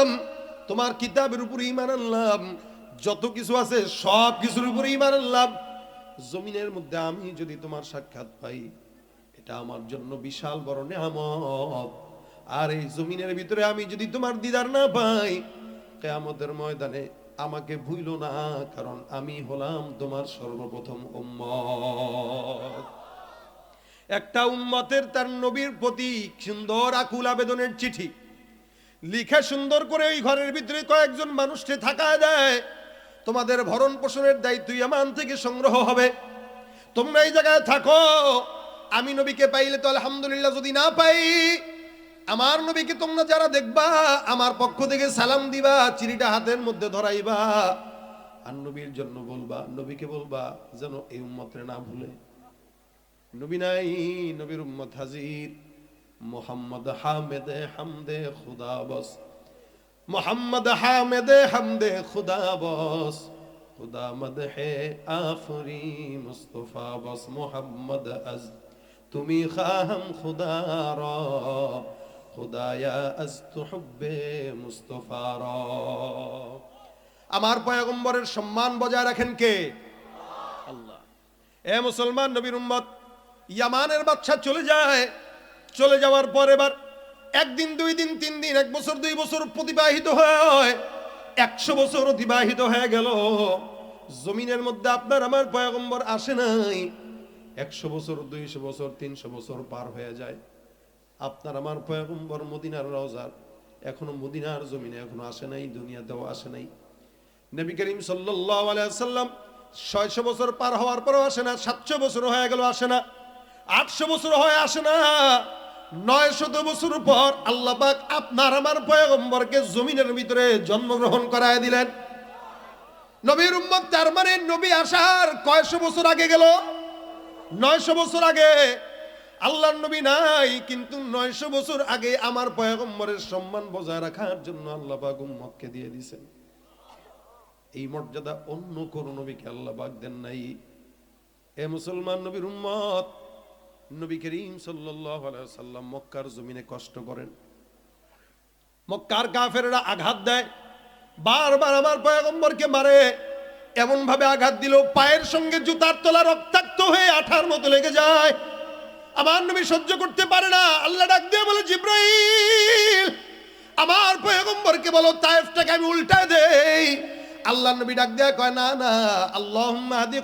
আনলাম, তোমার কিতাবের উপরে ইমান আনলাম, যত কিছু আছে সব কিছুর উপরে ইমান আনলাম। জমিনের মধ্যে আমি যদি তোমার সাক্ষাৎ পাই, এটা আমার জন্য বিশাল বড় নেয়ামত। আর এই জমিনের ভিতরে আমি যদি তোমার দিদার না পাই, কেয়ামতের ময়দানে আমাকে ভুইল না, কারণ আমি হলাম তোমার সর্বপ্রথম উম্মত। একটা উম্মতের তার নবীর প্রতি সুন্দর আকুল আবেদনের চিঠি। লিখে সুন্দর করে ওই ঘরের ভিতরে কয়েকজন মানুষকে থাকা দেয়। তোমাদের ভরণ পোষণের দায়িত্ব ইয়ামান থেকে সংগ্রহ হবে। তোমরা এই জায়গায় থাকো। আমি নবীকে পাইলে তো আলহামদুলিল্লাহ যদি না পাই, আমার নবীকে তোমরা যারা দেখবা, আমার পক্ষ থেকে সালাম দিবা, চিঠিটা হাতের মধ্যে ধরাইবা। আর নবীর জন্য বলবা, নবীকে বলবা, যেন এই উম্মতরে না ভুলে। নবী নাই, নবীর উম্মত হাজির। মোহাম্মদ হামেদে হামদে খুদা বস। মোহাম্মদ হামেদে হামদে খুদা বস। খুদা মদহে আফরি মুস্তফা বস। মোহাম্মদ আজ তুমি খাহম খুদা র। খুদায়া আজ তুহব্বে মুস্তফা র। আমার পয়গম্বরের সম্মান বজায় রাখেন কে? আল্লাহ। এ মুসলমান নবীর উম্মত, ইয়ামানের বাচ্চা চলে যায়। চলে যাওয়ার পর এবার একদিন, দুই দিন, তিন দিন, এক বছর, দুই বছর প্রতিবাহিত হয় একশো বছর অতিবাহিত হয়ে গেল। জমিনের মধ্যে আপনার আমার পয়গম্বর আসে নাই। একশো বছর, দুইশো বছর, তিনশো বছর পার হয়ে যায়। আপনার আমার পয়গম্বর মদিনার রওজার এখনও মদিনার জমিনে এখনও আসে নাই, দুনিয়াতেও আসে নাই। নবী করিম সাল্লাম ছয়শো বছর পার হওয়ার পরও আসে না, সাতশো বছর হয়ে গেল আসে না, আটশো বছর হয়ে আসে না। নয় শত বছর পর আল্লাহ পাক আপনার আমার পয়গম্বরকে জমিনের ভিতরে জন্মগ্রহণ করায় দিলেন। নবীর উম্মত তার মানে নবী আসার কয়শো বছর আগে গেল? নয়শো বছর আগে আল্লাহর নবী নাই, কিন্তু নয়শো বছর আগে আমার পয়গম্বরের সম্মান বজায় রাখার জন্য আল্লাহ পাক উম্মতকে দিয়ে দিয়েছেন এই মর্যাদা অন্য কোন নবীকে আল্লাহ পাক দেন নাই। এ মুসলমান নবীর উম্মত নবী করিম সাল্লাম মক্কার জমিনে কষ্ট করেন। মক্কার কাফেররা আঘাত দেয়, বারবার আমার পয়গম্বরকে মারে এমন ভাবে আঘাত দিল, পায়ের সঙ্গে জুতার তলা রক্তাক্ত হয়ে আঠার মতো লেগে যায়। আমার নবী সহ্য করতে পারে না, আল্লাহ ডাক দিয়ে বলে, জিব্রাইল, আমার পয়গম্বরকে বলো, তায়েফটাকে আমি উল্টায় দেই। আল্লাহ নবী ডাক দেয়া কয়, না না আল্লাহ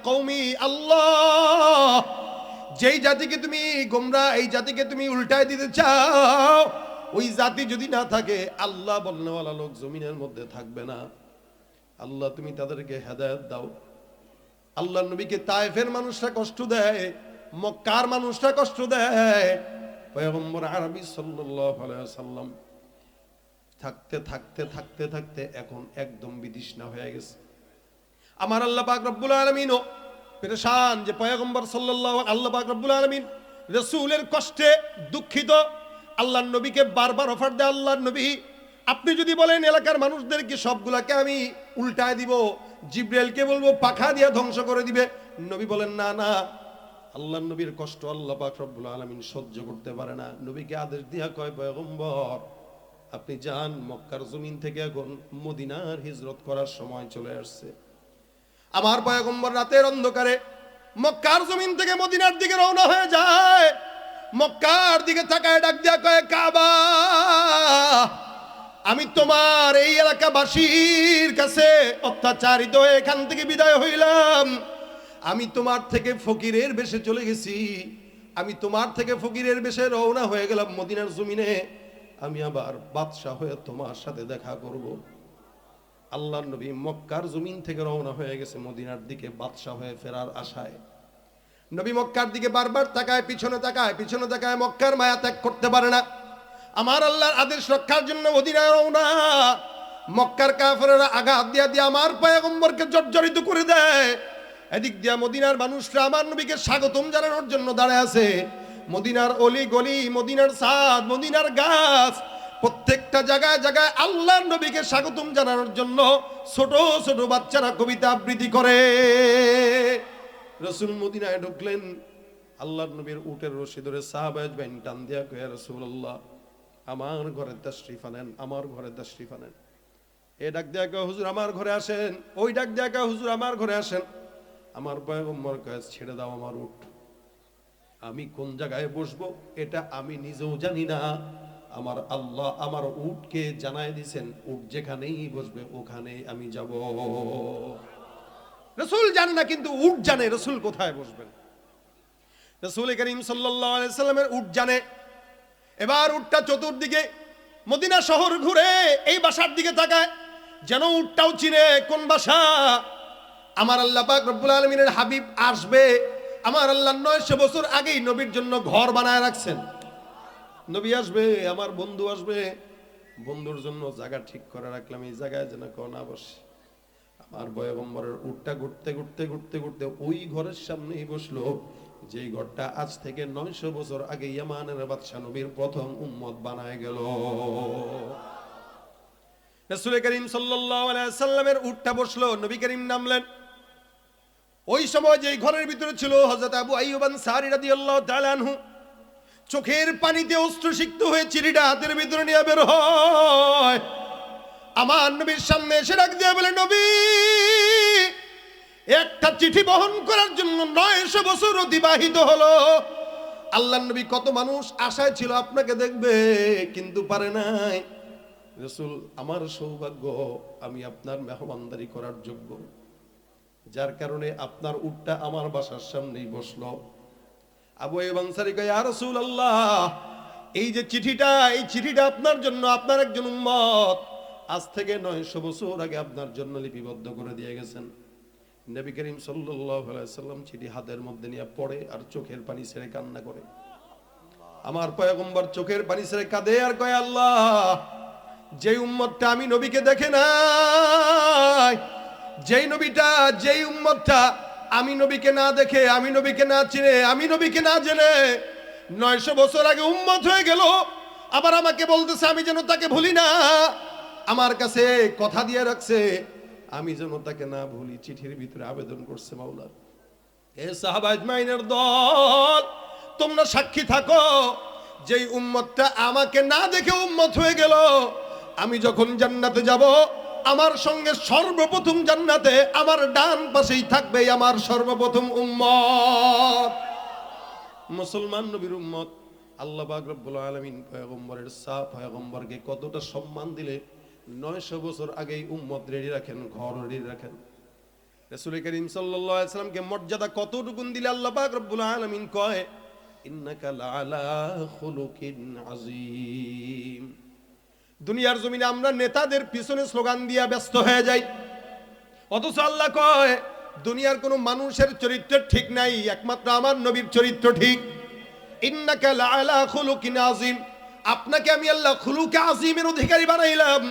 কৌমি আল্লাহ যেই জাতিকে তুমি গোমরা, এই জাতিকে তুমি উল্টায় দিতে চাও, ওই জাতি যদি না থাকে, আল্লাহ বলনেওয়ালা লোক জমিনের মধ্যে থাকবে না। আল্লাহ, তুমি তাদেরকে হেদায়ত দাও। আল্লাহ নবীকে তায়েফের মানুষরা কষ্ট দেয়, মক্কার মানুষরা কষ্ট দেয়। আরবি সাল্লাম থাকতে থাকতে থাকতে থাকতে এখন একদম বিদিশনা হয়ে গেছে। আমার আল্লাহ পাক রব্বুল আলমিনও পেরেশান যে পয়গম্বর সাল্লাল্লাহু আল্লাহ রব্বুল আলমিন রসুলের কষ্টে দুঃখিত, আল্লাহর নবীকে বারবার অফার দেয়, আল্লাহর নবী, আপনি যদি বলেন এলাকার মানুষদেরকে সবগুলাকে আমি উল্টায় দিব, জিব্রাইলকে বলব, পাখা দিয়ে ধ্বংস করে দিবে, নবী বলেন, না না আল্লাহ নবীর কষ্ট আল্লাহ পাক রব্বুল আলমিন সহ্য করতে পারে না। নবীকে আদেশ দিয়া কয়, পয়গম্বর, আপনি যান, মক্কার জমিন থেকে এখন মদিনার হিজরত করার সময় চলে আসছে। আমার পয়গম্বর রাতের অন্ধকারে মক্কার জমিন থেকে মদিনার দিকে রওনা হয়ে যায়। মক্কার দিকে তাকায় ডাক দিয়া কয়, কাবা, আমি তোমার এই এলাকাবাসীর কাছে অত্যাচারিত এখান থেকে বিদায় হইলাম। আমি তোমার থেকে ফকিরের বেশে চলে গেছি। আমি তোমার থেকে ফকিরের বেশে রওনা হয়ে গেলাম মদিনার জমিনে। আমি আবার বাদশাহ হয়ে তোমার সাথে দেখা করব। আল্লাহ নবী মক্কার জমিন থেকে রওনা হয়ে গেছে, মদিনার দিকে, বাদশাহ হয়ে ফেরার আশায়। নবী মক্কার দিকে বারবার তাকায়, পিছনে তাকায় পিছনে তাকায়, মক্কার মায়া ত্যাগ করতে পারে না। আমার আল্লাহর আদেশ রক্ষার জন্য মদিনায় রওনা। মক্কার কাফেরেরা আঘাত দিয়া দিয়ে আমার পয়গম্বরকে জর্জরিত করে দেয়। এদিক দিয়া মদিনার মানুষরা আমার নবীকে স্বাগতম জানানোর জন্য দাঁড়ায় আছে। মদিনার অলি গলি, মদিনার সাদ, মদিনার গাছ প্রত্যেকটা জায়গায় জায়গায় আল্লাহর নবীকে স্বাগতম জানানোর জন্য ছোট ছোট বাচ্চারা কবিতা আবৃত্তি করে। রসুল মদিনায় ঢুকলেন। আল্লাহর নবীর উটের রশি ধরে সাহাবাজ বাইন টান দিয়া কয়া রসুল্লাহ আমার ঘরে তশরিফ আনেন আমার ঘরে তশরিফ আনেন এ ডাক দেয়া কে হুজুর, আমার ঘরে আসেন। ওই ডাক দেয়া কে হুজুর, আমার ঘরে আসেন। আমার পয়গম্বর কয়, ছেড়ে দাও আমার উঠ আমি কোন জায়গায় বসবো, এটা আমি নিজেও জানি না। আমার আল্লাহ আমার উটকে জানাই দিছেন, উট যেখানেই বসবে ওখানেই আমি যাব। রসুল জানে না, কিন্তু উট জানে রসুল কোথায় বসবেন। রসুল করিম সাল্লামের উট জানে। এবার উটটা চতুর্দিকে মদিনা শহর ঘুরে এই বাসার দিকে তাকায়, যেন উটটাও চিনে কোন বাসা। আমার আল্লাহ পাক রব্বুল আলমিনের হাবিব আসবে। আমার আল্লাহ নয়শো বছর আগেই নবীর জন্য ঘর বানায় রাখছেন। নবী আসবে, আমার বন্ধু আসবে। বন্ধুর জন্য জায়গা ঠিক করে রাখলাম, এই জায়গায় যেন কেউ না বসে। আমার বয়গম্বরের উঠটা ঘুরতে ঘুরতে ঘুরতে ঘুরতে ওই ঘরের সামনেই বসল, যেই ঘরটা আজ থেকে নয়শো বছর আগে ইয়ামানের বাদশা নবীর প্রথম উম্মত বানায় গেল। রসুল করিম সাল্লামের উঠটা বসল, নবী করিম নামলেন। ওই সময় যেই ঘরের ভিতরে ছিল হজরত আবু আইয়ুবান সারি রাদিয়াল্লাহু তাআলা আনহু চোখের পানিতে অস্ত্রসিক্ত হয়ে চিরিটা হাতের ভিতরে নিয়ে বের হয়। আমার নবীর সামনে এসে ডাক দিয়ে বলে, নবী, একটা চিঠি বহন করার জন্য নয়শো বছর অতিবাহিত হলো। আল্লাহ নবী কত মানুষ আশায় ছিল আপনাকে দেখবে, কিন্তু পারে নাই। রসুল, আমার সৌভাগ্য, আমি আপনার মেহমানদারি করার যোগ্য। যার কারণে আপনার উটটা আমার বাসার সামনেই বসল। আবু বাংসারি কয় আর রসুল আল্লাহ এই যে চিঠিটা, এই চিঠিটা আপনার জন্য, আপনার একজন উম্মত। আজ থেকে নয়শো বছর আগে আপনার জন্য লিপিবদ্ধ করে দিয়ে গেছেন। নবী করিম সাল্লাম চিঠি হাতের মধ্যে নিয়ে পড়ে আর চোখের পানি ছেড়ে কান্না করে। আমার পয়গম্বর চোখের পানি ছেড়ে কাঁদে আর কয়, আল্লাহ, যে উম্মতটা আমি নবীকে দেখে নাই, যেই নবীটা, যেই উম্মতটা আমি নবীকে না দেখে, আমি নবীকে না চিনে, আমি নবীকে না জেনে নয়শো বছর আগে উম্মত হয়ে গেল। আবার আমাকে বলতেছে, আমি যেন তাকে ভুলি না। আমার কাছে কথা দিয়ে রাখছে, আমি যেন তাকে না ভুলি। চিঠির ভিতরে আবেদন করছে মাওলার এ সাহাবাজ মাইনের দল, তোমরা সাক্ষী থাকো, যেই উম্মতটা আমাকে না দেখে উম্মত হয়ে গেল, আমি যখন জান্নাতে যাব আমার সঙ্গে সর্বপ্রথম জান্নাতে আমার ডান পাশেই থাকবে আমার সর্বপ্রথম উম্মত। মুসলমান নবীর উম্মত। আল্লাহ পাক রব্বুল আলামিন পয়গম্বরের সা পয়গম্বরকে কতটা সম্মান দিলে নয়শো বছর আগেই উম্মত রেডি রাখেন, ঘর রেডি রাখেন। রাসূল করিম সাল্লামকে মর্যাদা কতটুকুন দিলে আল্লাহ পাক রব্বুল আলামিন কয়, ইন্নাকা লাআলা খুলুকিন আযীম। দুনিয়ার জমিনে আমরা নেতাদের পিছনে স্লোগান দিয়া ব্যস্ত হয়ে যাই। অথচ আল্লাহ কয়, দুনিয়ার কোনো মানুষের চরিত্র ঠিক নাই, একমাত্র আমার নবীর চরিত্র ঠিক। ইন্নাকা লাআলা খুলুকিন আযীম। আপনাকে আমি আল্লাহ খুলুকে আজিমের অধিকারী বানাইলাম।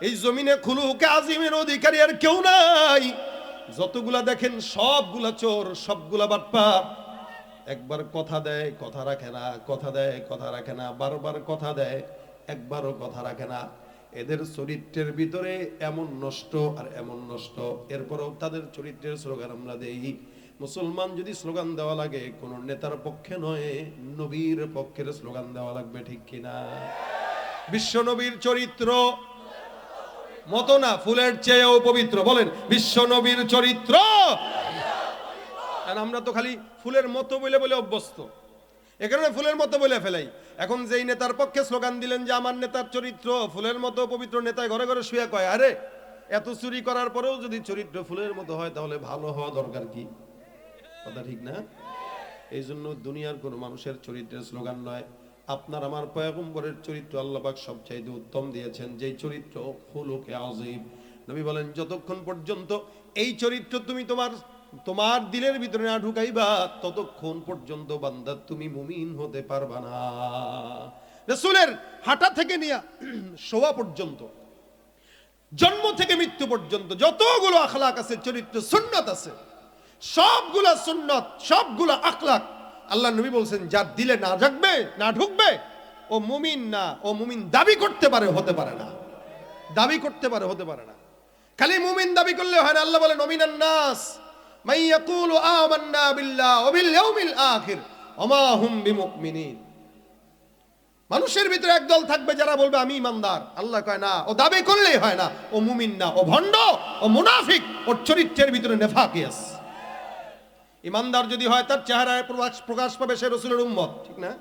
এই জমিনে খুলুকে আজিমের অধিকারী আর কেউ নাই। যতগুলা দেখেন সবগুলা চোর, সবগুলা বাটপা একবার কথা দেয়, কথা রাখে না, কথা দেয়, কথা রাখে না, বারবার কথা দেয়। একবারও কথা রাখে না। এদের চরিত্রের ভিতরে এমন নষ্ট আর এমন নষ্ট। এরপরও তাদের চরিত্রের স্লোগান আমরা দেই, মুসলমান যদি স্লোগান দেওয়া লাগে, কোন নেতার পক্ষে নয়, নবীর পক্ষের স্লোগান দেওয়া লাগবে, ঠিক কিনা বিশ্ব নবীর চরিত্র মতো না, ফুলের চেয়েও পবিত্র। বলেন, বিশ্ব নবীর চরিত্র। আর আমরা তো খালি ফুলের মতো বলে বলে অভ্যস্ত। এ কারণে ফুলের মতো বলে ফেলাই। এখন যেই নেতার পক্ষে স্লোগান দিলেন যে, আমার নেতার চরিত্র ফুলের মতো পবিত্র, নেতায় ঘরে ঘরে শুয়ে কয়, আরে, এত চুরি করার পরেও যদি চরিত্র ফুলের মতো হয়, তাহলে ভালো হওয়া দরকার কি? কথা ঠিক না? এই জন্য দুনিয়ার কোনো মানুষের চরিত্রের স্লোগান নয়। আপনার আমার পয়গম্বরের চরিত্র আল্লাপাক সবচাইতে উত্তম দিয়েছেন। যেই চরিত্র হুলুকে আজিব নবী বলেন, যতক্ষণ পর্যন্ত এই চরিত্র তুমি তোমার তোমার দিলের ভিতরে না ঢুকাইবা, ততক্ষণ পর্যন্ত বান্দা তুমি মুমিন হতে পারবা না। রসুলের হাঁটা থেকে নিয়ে শোয়া পর্যন্ত, জন্ম থেকে মৃত্যু পর্যন্ত যতগুলো আখলাক আছে, চরিত্র, সুন্নত আছে, সবগুলা সুন্নত, সবগুলা আখলাক আল্লাহ নবী বলছেন, যার দিলে না জাগবে, না ঢুকবে, ও মুমিন না, ও মুমিন দাবি করতে পারে, হতে পারে না। দাবি করতে পারে, হতে পারে না। খালি মুমিন দাবি করলে হয় না, আল্লাহ বলে নমিনান নাস। আমান্না বিল্লাহ ওয়া বিল ইয়াউমিল আখির ওমা হুম বিমুমিনিন। মানুষের ভিতরে একদল থাকবে যারা বলবে আমি ইমানদার। আল্লাহ কয় না ও দাবি করলেই হয় না। ও মুমিন না ও ভণ্ড ও মুনাফিক ওর চরিত্রের ভিতরে নেফাকিয়াস ইমানদার যদি হয় তার চেহারায় প্রকাশ প্রকাশ পাবে সে রসুলের উম্মত ঠিক না?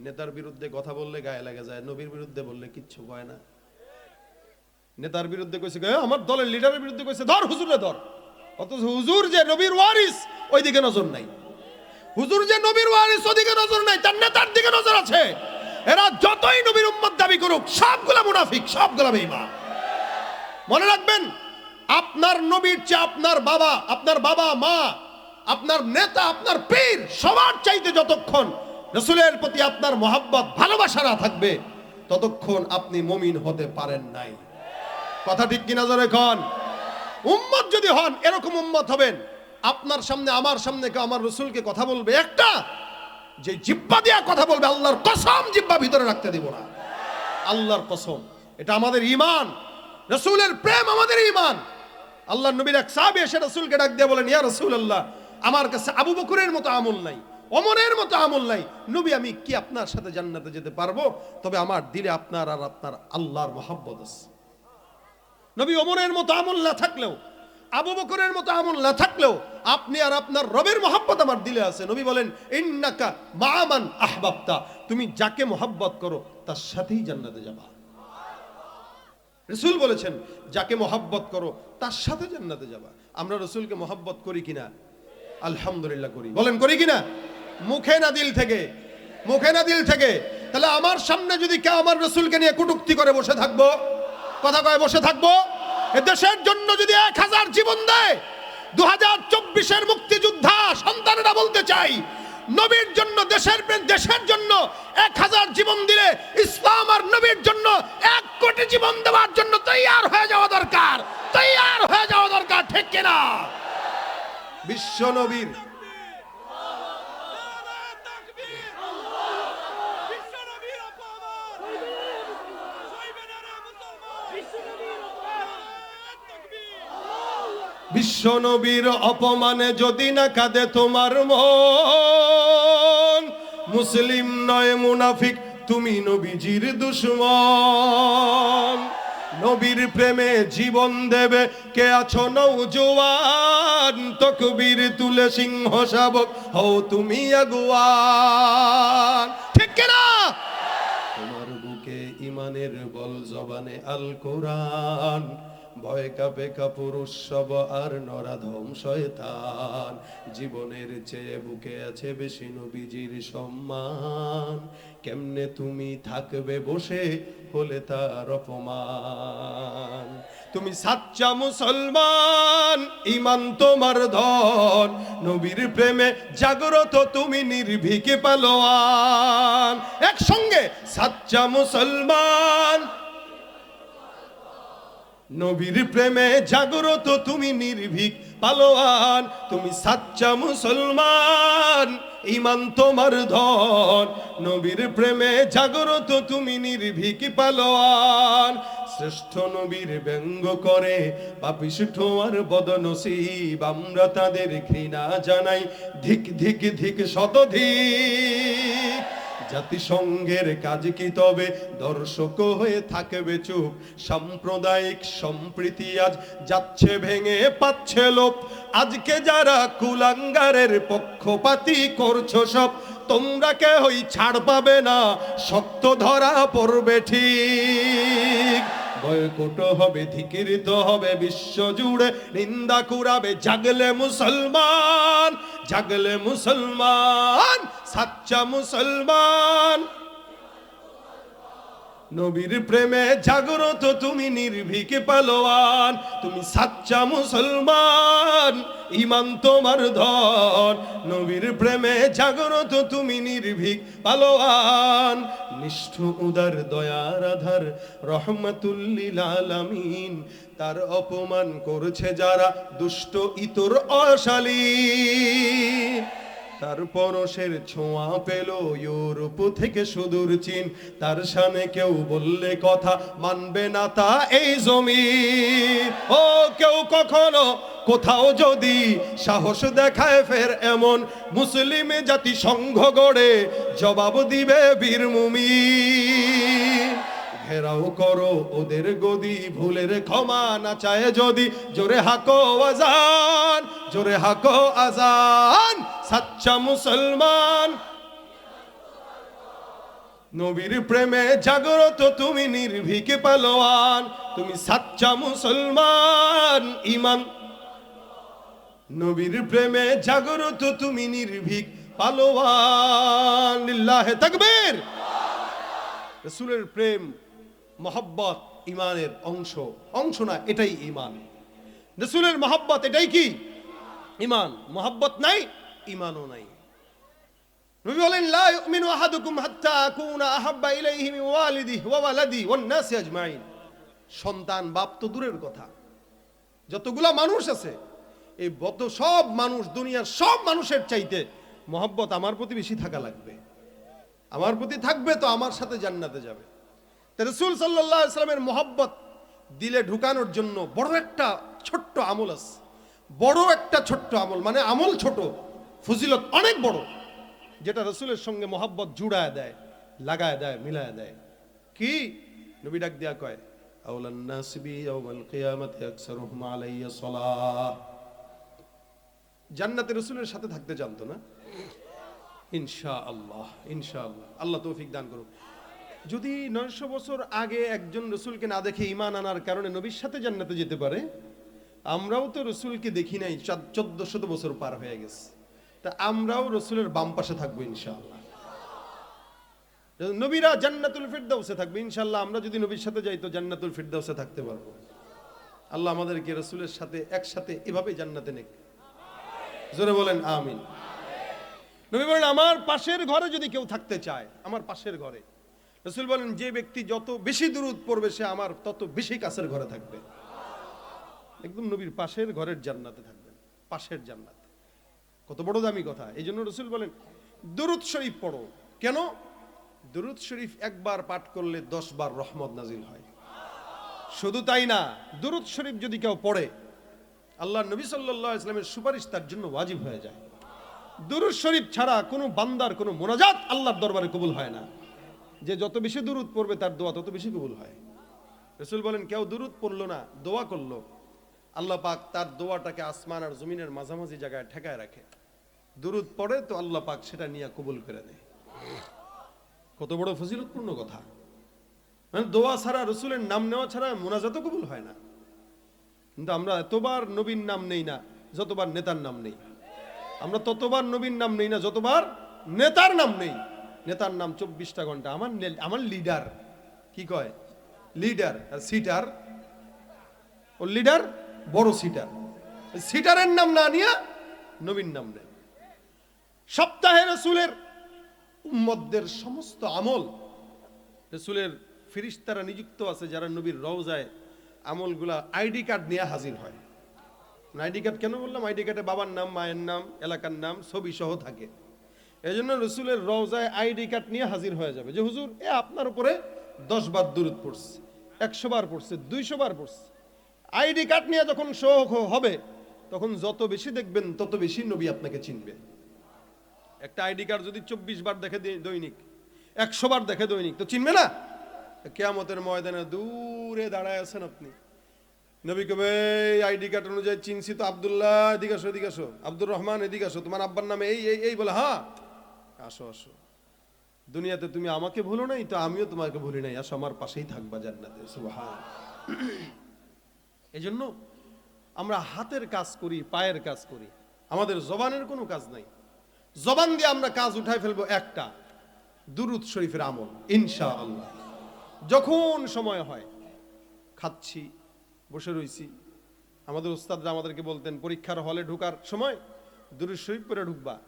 নেতার বিরুদ্ধে কথা বললে গায়ে লাগে যায় নবীর বিরুদ্ধে বললে কিচ্ছু কয় না। নেতার বিরুদ্ধে কইছে "এ, আমার দলের লিডারের বিরুদ্ধে কইছে ধর হুজুরে ধর। অথচ হুজুর যে নবীর ওয়ারিস ওই দিকে নজর নাই। হুজুর যে নবীর ওয়ারিস, ওদিকে নজর নাই, তার নেতার দিকে নজর আছে। এরা যতই নবীর উম্মত দাবি করুক, সবগুলা মুনাফিক, সবগুলা বেঈমান। মনে রাখবেন, আপনার নবীর চেয়ে আপনার বাবা আপনার বাবা, মা, আপনার নেতা, আপনার পীর, সবার চাইতে যতক্ষণ রসুলের প্রতি আপনার মোহাব্বত, ভালোবাসা না থাকবে, ততক্ষণ আপনি মমিন হতে পারেন নাই। কথা ঠিক কিনা জোরে কন? উম্মত যদি হন, এরকম উম্মত হবেন। আপনার সামনে, আমার সামনে কেউ আমার রসুলকে কথা বলবে। একটা, যে জিব্বা দিয়া কথা বলবে, আল্লাহর কসম জিব্বা ভিতরে রাখতে দিব না। আল্লাহর কসম। এটা আমাদের ইমান রসুলের প্রেম আমাদের ইমান আল্লাহ নবীর এক সাহাবী এসে রসুলকে ডাক দিয়ে বলেন, ইয়া রসুল আল্লাহ আমার কাছে আবু বকুরের মতো আমল নাই অমরের মতো আমল নাই। নবী, আমি কি আপনার সাথে জান্নাতে যেতে পারব? তবে আমার দিলে আপনার আর আপনার আল্লাহর মহাব্বত আছে। নবী ওমরের মতো আমল না থাকলেও, আবু বকরের মতো আমল না থাকলেও আপনি আর আপনার রবের মহাব্বত আমার দিলে আছে। নবী বলেন, ইন্নাকা মামান আহবাবতা। তুমি যাকে মহাব্বত করো, তার সাথেই জান্নাতে যাবা। রসুল বলেছেন, যাকে মহাব্বত করো, তার সাথে জান্নাতে যাবা। আমরা রসুলকে মহাব্বত করি কিনা? আলহামদুলিল্লাহ করি। বলেন, করি কিনা? মুখে না দিল থেকে? মুখে না দিল থেকে? তাহলে আমার সামনে যদি কেউ আমার রসুলকে নিয়ে কটুক্তি করে বসে থাকব কথা কয়ে বসে থাকব। দেশের জন্য যদি এক হাজার জীবন দেয় দু হাজার চব্বিশের মুক্তিযোদ্ধা সন্তানেরা বলতে চাই, নবীর জন্য, দেশের দেশের জন্য এক হাজার জীবন দিলে ইসলাম আর নবীর জন্য এক কোটি জীবন দেওয়ার জন্য তৈয়ার হয়ে যাওয়া দরকার, তৈয়ার হয়ে যাওয়া দরকার, ঠিক কিনা? বিশ্ব নবীর বিশ্ব নবীর অপমানে যদি না কাঁদে তোমার মন, মুসলিম নয়, মুনাফিক, তুমি নবীজির দুশ্মন। নবীর প্রেমে জীবন দেবে, কে আছো নৌজোয়ান, তকবীর তুলে সিংহ শাবক, হও তুমি আগুয়ান। ঠিক কিনা তোমার বুকে ইমানের বল জবানে আল কোরআন ভয় কাপে কাপুরুষ সব আর নরাধম শয়তান। জীবনের চেয়ে বুকে আছে বেশি নবীজির সম্মান। কেমনে তুমি থাকবে বসে হলে তার অপমান? তুমি সাচ্চা মুসলমান, ইমান তোমার ধন। নবীর প্রেমে জাগ্রত তুমি নির্ভীকে পালোয়ান। একসঙ্গে সাচ্চা মুসলমান নবীর প্রেমে জাগ্রত তুমি নির্ভীক, পালোয়ান। তুমি সাচ্চা মুসলমান, ইমান তোমার ধন। নবীর প্রেমে জাগ্রত তুমি নির্ভীক, পালোয়ান। শ্রেষ্ঠ নবীর ব্যঙ্গ করে পাপিষ্ঠ আর বদনসিব। আমরা তাদের ঘৃণা জানাই ধিক ধিক ধিক শতধিক। জাতিসংঘের কাজ কি তবে? দর্শক হয়ে থাকবে চুপ। সাম্প্রদায়িক সম্প্রীতি আজ যাচ্ছে ভেঙে পাচ্ছে লোপ। আজকে যারা কুলাঙ্গারের পক্ষপাতি করছ সব, তোমরা কে ওই ছাড় পাবে না। শক্ত ধরা পড়বে ঠিক। বয়কট হবে ধিকিরিত হবে বিশ্ব জুড়ে নিন্দা কুরাবে জাগলে মুসলমান জাগলে মুসলমান সাচ্চা মুসলমান। নবীর প্রেমে জাগ্রত তুমি নির্ভীক পালোয়ান, তুমি সাচ্চা মুসলমান, ইমান তোমার ধন। নবীর প্রেমে জাগ্রত তুমি নির্ভীক পালোয়ান, নিষ্ঠ উদার দয়ার আধার রহমতুল্লিল আলামিন। তার অপমান করছে যারা দুষ্ট, ইতর অশালী তার পরশের ছোঁয়া পেল ইউরোপ থেকে সুদূর চীন। তার সামনে কেউ বললে কথা মানবে না তা এই জমি ও কেউ কখনো কোথাও যদি সাহস দেখায় ফের এমন মুসলিম জাতি সংঘ গড়ে জবাব দিবে বীর মুমিন। ঘেরাও করো ওদের গদি, ভুলের ক্ষমা না চায় যদি। জোরে হাকো আজান, জোরে হাকো আজান, সাচ্চা মুসলমান। নবীর প্রেমে জাগ্রত তুমি নির্ভীক পালোয়ান, তুমি সাচ্চা মুসলমান, ইমান। নবীর প্রেমে জাগ্রত তুমি নির্ভীক পালোয়ান, লিল্লাহে তাকবীর। রসুলের প্রেম মহব্বত ইমানের অংশ। অংশ না, এটাই ইমান রসুলের মহব্বত এটাই কি? ইমান মহব্বত নাই ইমানও নাই। নবী বলেন, লা ইউমিনু আহাদুকুম হাত্তা আকুনা আহাব্বা ইলাইহি মিন ওয়ালিদিহি ওয়া ওয়ালাদি ওয়ান নাসি আজমাইন। সন্তান বাপ তো দূরের কথা। যতগুলা মানুষ আছে, এই বত সব মানুষ, দুনিয়ার সব মানুষের চাইতে মহব্বত আমার প্রতি বেশি থাকা লাগবে। আমার প্রতি থাকবে তো আমার সাথে জান্নাতে যাবে। রসুল সাল্লাহ ইসলামের মহব্বত দিলে ঢুকানোর জন্য বড় একটা ছোট্ট আমল আছে। বড় একটা ছোট্ট আমল মানে আমল ছোট, ফজিলত অনেক বড়, যেটা রসুলের সঙ্গে মহব্বত জুড়ায় দেয়, লাগায় দেয়, মিলায় দেয়। কি? নবী ডাক দিয়া কয় জান্নাতে রসুলের সাথে থাকতে জানতো না? ইনশা আল্লাহ ইনশা আল্লাহ আল্লাহ তৌফিক দান করুক। যদি নয়শো বছর আগে একজন রসুলকে না দেখে ইমান আনার কারণে নবীর সাথে জান্নাতে যেতে পারে, আমরাও তো রসুলকে দেখি নাই চোদ্দ শত বছর পার হয়ে গেছে। তা আমরাও রসুলের বাম পাশে থাকব ইনশাআল্লাহ। নবীরা জান্নাতুল ফিরদাউসে থাকবে ইনশাল্লাহ আমরা যদি নবীর সাথে যাই তো জান্নাতুল ফিরদাউসে থাকতে পারব। আল্লাহ আমাদেরকে রসুলের সাথে, একসাথে এভাবে জান্নাতে নেক। জোরে বলেন, আমিন। নবী বলেন, আমার পাশের ঘরে যদি কেউ থাকতে চায়, আমার পাশের ঘরে। রসুল বলেন, যে ব্যক্তি যত বেশি দূরত পড়বে, সে আমার তত বেশি কাছের ঘরে থাকবে। একদম নবীর পাশের ঘরের জান্নাতে থাকবেন, পাশের জান্নাত। কত বড় দামি কথা। এই জন্য রসুল বলেন, দুরুদ শরীফ পড়ো। কেন? দুরুদ শরীফ একবার পাঠ করলে দশ বার রহমত নাজিল হয়। শুধু তাই না, দুরুদ শরীফ যদি কেউ পড়ে, আল্লাহ নবী সাল্লাহ ইসলামের সুপারিশ তার জন্য ওয়াজিব হয়ে যায়। দুরুদ শরীফ ছাড়া কোনো বান্দার কোনো মোনাজাত আল্লাহর দরবারে কবুল হয় না। যে যত বেশি দুরুদ পড়বে তার দোয়া তত বেশি কবুল হয়। রসুল বলেন, কেউ দুরুদ পড়ল না, দোয়া করল। আল্লাহ পাক তার দোয়াটাকে আসমান আর জমিনের মাঝামাঝি জায়গায় ঠেকায় রাখে। দুরুদ পড়ে তো আল্লাহ পাক সেটা নিয়ে কবুল করে দেয় কত বড় ফজিলতপূর্ণ কথা। মানে দোয়া ছাড়া, রসুলের নাম নেওয়া ছাড়া মোনাজাতও কবুল হয় না। কিন্তু আমরা এতবার নবীর নাম নেই না, যতবার নেতার নাম নেই। আমরা ততবার নবীর নাম নেই না, যতবার নেতার নাম নেই। নেতার নাম চব্বিশটা ঘণ্টা। আমার আমার লিডার কি কয়? লিডার সিটার ও লিডার বড় সিটার সিটারের নাম না নিয়ে নবীন নাম নেন সপ্তাহে রসুলের উম্মতদের সমস্ত আমল, রসুলের ফিরিস্তারা নিযুক্ত আছে যারা নবীর রওজায় আমলগুলা আইডি কার্ড নিয়ে হাজির হয়। আইডি কার্ড কেন বললাম? আইডি কার্ডে বাবার নাম, মায়ের নাম, এলাকার নাম, ছবি সহ থাকে। এই জন্য রসুলের রওজায় আইডি কার্ড নিয়ে হাজির হয়ে যাবে। যে হুজুর, এ আপনার উপরে দশ বার দূরত পড়ছে একশো বার পড়ছে দুইশো বার পড়ছে। আইডি কার্ড নিয়ে যখন শো হবে, তখন যত বেশি দেখবেন, তত বেশি নবী আপনাকে চিনবে। একটা আইডি কার্ড যদি চব্বিশ বার দেখে দৈনিক একশো বার দেখে দৈনিক, তো চিনবে না? কেয়ামতের ময়দানে দূরে দাঁড়ায় আছেন আপনি। নবী কবে আইডি কার্ড অনুযায়ী চিনছি তো আবদুল্লাহ, এদিকে আসো এদিকে আসো। আব্দুর রহমান, এদিকে আসো। তোমার আব্বার নামে এই এই এই বলে হ্যাঁ আসো আসো। দুনিয়াতে তুমি আমাকে ভুলো নাই, তো আমিও তোমাকে ভুলি নাই। আসো, আমার পাশেই থাকবা জান্নাতে। সুবহান। এই জন্য আমরা হাতের কাজ করি, পায়ের কাজ করি। আমাদের জবানের কোনো কাজ নাই। জবান দিয়ে আমরা কাজ উঠাই ফেলব একটা, দুরুদ শরীফের আমল ইনশা আল্লাহ যখন সময় হয়, খাচ্ছি, বসে রইছি। আমাদের ওস্তাদরা আমাদেরকে বলতেন, পরীক্ষার হলে ঢোকার সময় দুরুদ শরীফ পরে ঢুকবা।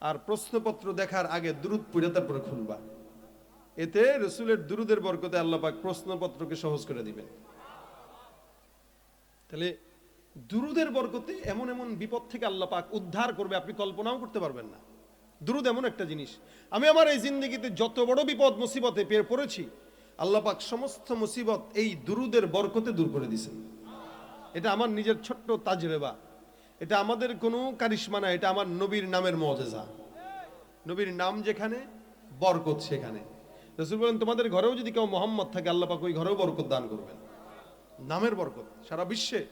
আর প্রশ্নপত্র দেখার আগে দুরুদ পড়ে তারপরে খুলবা এতে রসুলের দুরুদের বরকতে আল্লাহ পাক প্রশ্নপত্রকে সহজ করে দিবেন। তাহলে দুরুদের বরকতে এমন এমন বিপদ থেকে আল্লাহ পাক উদ্ধার করবে আপনি কল্পনাও করতে পারবেন না। দুরুদ এমন একটা জিনিস। আমি আমার এই জিন্দগিতে যত বড় বিপদ, মুসিবতে পেয়ে পড়েছি, আল্লাহ পাক সমস্ত মুসিবত এই দুরুদের বরকতে দূর করে দিয়েছেন। এটা আমার নিজের ছোট্ট তাজরেবা এটা আমাদের কোনো কারিশমা না, এটা আমার নবীর নামের মজেজা। নবীর নাম যেখানে, বরকত সেখানে। রসুল বলেন, তোমাদের ঘরেও যদি কেউ মোহাম্মদ থাকে, আল্লাহ পাক ওই ঘরেও বরকত দান করবেন। নামের বরকত। সারা বিশ্বে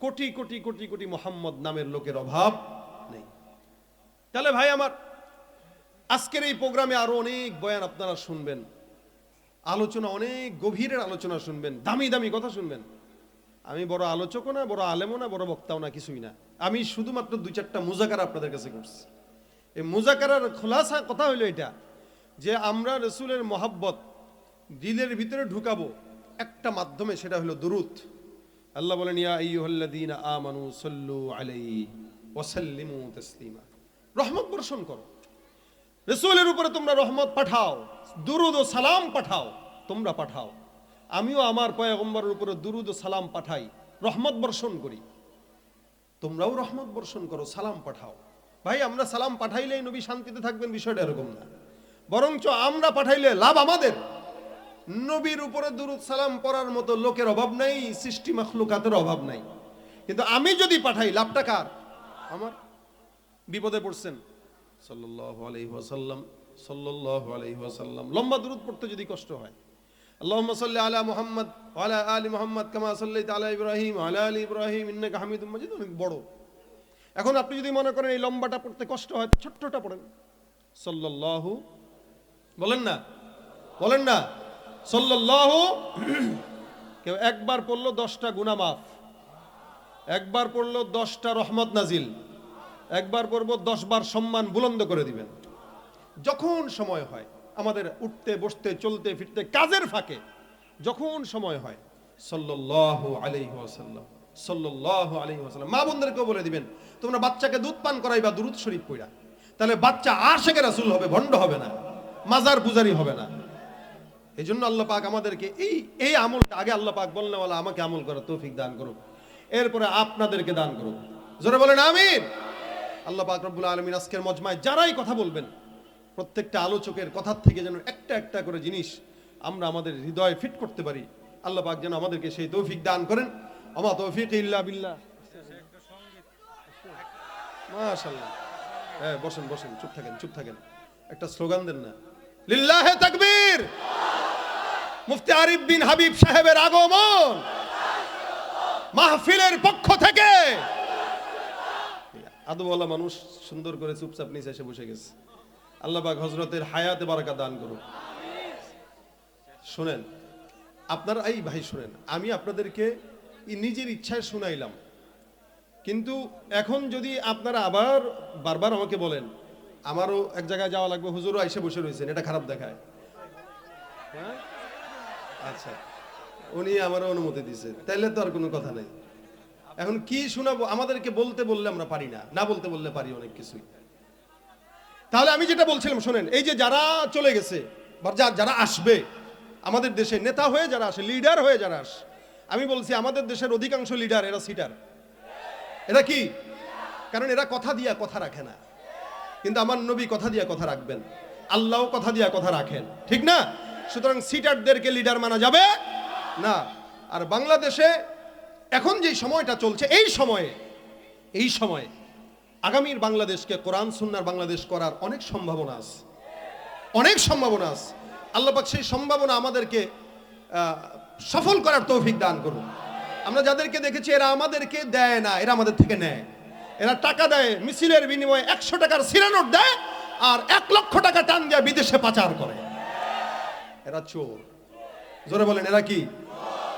কোটি কোটি কোটি কোটি মোহাম্মদ নামের লোকের অভাব নেই। তাহলে ভাই আমার, আজকের এই প্রোগ্রামে আরও অনেক বয়ান আপনারা শুনবেন। আলোচনা, অনেক গভীরের আলোচনা শুনবেন। দামি দামি কথা শুনবেন। আমি বড় আলোচকও না, বড় আলেমও না, বড় বক্তাও না, কিছুই না। আমি শুধুমাত্র দুই চারটা মুজাকারা আপনাদের কাছে করছি। এই মুজাকারার খোলাসা কথা হইল এটা যে আমরা রসুলের মহাব্বত দিলের ভিতরে ঢুকাবো, একটা মাধ্যমে সেটা হলো দুরুত আল্লাহ বলেন রহমত বর্ষণ করো। রসুলের উপরে তোমরা রহমত পাঠাও, দুরুদ ও সালাম পাঠাও, তোমরা পাঠাও। আমিও আমার পয়গম্বরের উপরে দুরুদ সালাম পাঠাই, রহমত বর্ষণ করি। তোমরাও রহমত বর্ষণ করো, সালাম পাঠাও। ভাই, আমরা সালাম পাঠাইলেই নবী শান্তিতে থাকবেন, বিষয়টা এরকম না। বরঞ্চ আমরা পাঠাইলে লাভ আমাদের। নবীর উপরে দুরুদ, সালাম পড়ার মতো লোকের অভাব নাই, সৃষ্টি মখলুকাতের অভাব নাই। কিন্তু আমি যদি পাঠাই, লাভটা কার? আমার। বিপদে পড়ছেন। সাল্লাল্লাহু আলাইহি ওয়াসাল্লাম আলাইহি ওয়াসাল্লাম। লম্বা দুরুদ পড়তে যদি কষ্ট হয়। আলা মুহাম্মদ ওয়া আলা আলি মুহাম্মদ কামা সাল্লাইতা আলা ইব্রাহিম ওয়া আলা আলি ইব্রাহিম, ইন্নাকা হামিদুম মাজিদ, অনেক বড়। এখন আপনি যদি মনে করেন এই লম্বাটা পড়তে কষ্ট হয়, ছোট্টটা পড়েন। সাল্লাল্লাহু, বলেন না? বলেন না? সাল্লাল্লাহু, কেউ একবার পড়ল দশটা গুনাহ মাফ। একবার পড়ল দশটা রহমত নাজিল। একবার পড়ব দশ বার সম্মান বুলন্দ করে দিবেন। যখন সময় হয়। আমাদের উঠতে, বসতে, চলতে, ফিরতে কাজের ফাঁকে যখন সময় হয়, সাল্লাল্লাহু আলাইহি ওয়াসাল্লাম, সাল্লাল্লাহু আলাইহি ওয়াসাল্লাম, মা বোনদেরকেও বলে দিবেন, তোমরা বাচ্চাকে দুধ পান করাইবা দুরুদ শরীফ পড়া। তাহলে বাচ্চা আশেকে রাসূল হবে, ভণ্ড হবে না, মাজার পূজারি হবে না। এই জন্য আল্লাহ পাক আমাদেরকে এই এই আমলটা আগে আল্লাহ পাক বললে বলা আমাকে আমল করার তৌফিক দান করুক। এরপরে আপনাদেরকে দান করুক। জোরে বলেন, আমিন। আল্লাহ পাক রব্বুল আলমিন আজকের মজমায় যারাই কথা বলবেন প্রত্যেকটা আলোচকের কথার থেকে যেন একটা একটা করে জিনিস আমরা আমাদের হৃদয়ে ফিট করতে পারি। আল্লাহ পাক যেন আমাদেরকে সেই তৌফিক দান করেন। আমা তৌফিক ইল্লা বিল্লাহ। মাশাআল্লাহ। হ্যাঁ বসেন বসেন, চুপ থাকেন চুপ থাকেন। একটা স্লোগান দেন না। লিল্লাহে তাকবীর! মুফতি আরিফ বিন হাবিব সাহেবের আগমন! মাহফিলের পক্ষ থেকে! আদবওয়ালা মানুষ সুন্দর করে চুপচাপ নিচে এসে বসে গেছে। আল্লাহ পাক হজরতের হায়াতে বারাকা দান করুন শোনেন, আপনারা, এই ভাই শোনেন, আমি আপনাদেরকে নিজের ইচ্ছায় শুনাইলাম। কিন্তু এখন যদি আপনারা আবার বারবার আমাকে বলেন, আমারও এক জায়গায় যাওয়া লাগবে, হুজুরও এসে বসে রয়েছেন, এটা খারাপ দেখায়। হ্যাঁ? আচ্ছা উনি আমারও অনুমতি দিছে তাইলে তো আর কোনো কথা নেই। এখন কি শোনাবো, আমাদেরকে বলতে বললে আমরা পারি না না বলতে বললে পারি অনেক কিছুই। তাহলে আমি যেটা বলছিলাম, শোনেন, এই যে যারা চলে গেছে, বা যারা আসবে, আমাদের দেশে নেতা হয়ে যারা আসে লিডার হয়ে যারা আসে, আমি বলছি আমাদের দেশের অধিকাংশ লিডার এরা সিটার এরা কি? কারণ এরা কথা দিয়া কথা রাখে না। কিন্তু আমার নবী কথা দিয়া কথা রাখবেন। আল্লাহও কথা দিয়া কথা রাখেন। ঠিক না? সুতরাং সিটারদেরকে লিডার মানা যাবে না। আর বাংলাদেশে এখন যে সময়টা চলছে, এই সময়ে এই সময়ে আগামীর বাংলাদেশকে কোরআন, সুন্নার বাংলাদেশ করার অনেক সম্ভাবনা আছে। অনেক সম্ভাবনা আছে। আল্লাহ পাক সেই সম্ভাবনা আমাদেরকে সফল করার তৌফিক দান করুন। আমরা যাদেরকে দেখেছি, এরা আমাদেরকে দেয় না, এরা আমাদের থেকে নেয়। এরা টাকা দেয়, মিছিলের বিনিময়ে একশো টাকার সিরানোট দেয় আর এক লক্ষ টাকা টান দিয়ে বিদেশে পাচার করে। এরা চোর। জোরে বলেন, এরা কি?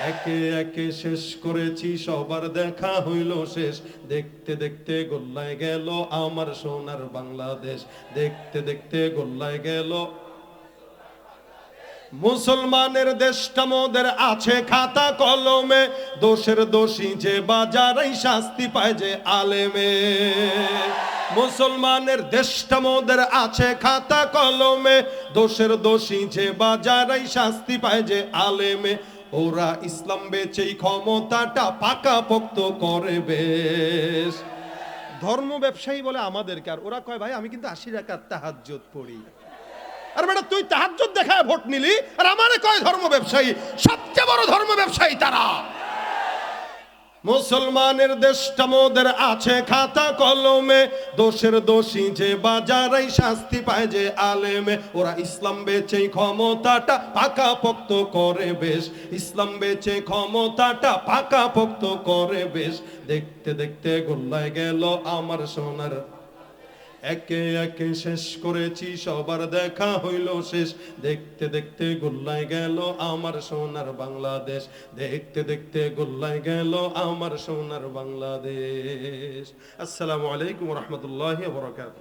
একে একে শেষ করেছি, সবার দেখা হইল শেষ। দেখতে দেখতে গোল্লায় গেল আমার সোনার বাংলাদেশ। দেখতে দেখতে গোল্লায় গেল। মুসলমানের দেশটা মোদের আছে খাতা কলমে। দোষের দোষী যে বাজারাই শাস্তি পায় যে আলেমে। মুসলমানের দেশটা মোদের আছে খাতা কলমে। দোষের দোষী যে বাজারাই শাস্তি পায় যে আলেমে। ওরা ইসলাম বেচেই ক্ষমতাটা পাকা পোক্ত করে বেশ। ধর্ম ব্যবসায়ী বলে আমাদেরকে, আর ওরা কয়, ভাই, আমি কিন্তু আশি টাকার তাহাজ্জত পড়ি। আর বেটা তুই তাহাজ্জত দেখায় ভোট নিলি, আর আমারে কয় ধর্ম ব্যবসায়ী? সবচেয়ে বড় ধর্ম ব্যবসায়ী তারা। মুসলমানের দেশটা মোদের আছে খাতা কলমে। দোষের দোষী যে বাজারাই শাস্তি পায় যে আলেমে। ওরা ইসলাম বেচে ক্ষমতাটা পাকা পোক্ত করে বেশ। ইসলাম বেচে ক্ষমতাটা পাকা পোক্ত করে বেশ। দেখতে দেখতে গোল্লায় গেল আমার সোনার একে একে শেষ করেছি, সবার দেখা হইল শেষ। দেখতে দেখতে গোল্লায় গেল আমার সোনার বাংলাদেশ। দেখতে দেখতে গোল্লায় গেল আমার সোনার বাংলাদেশ। আসসালামু আলাইকুম রহমতুল্লাহ বরকাত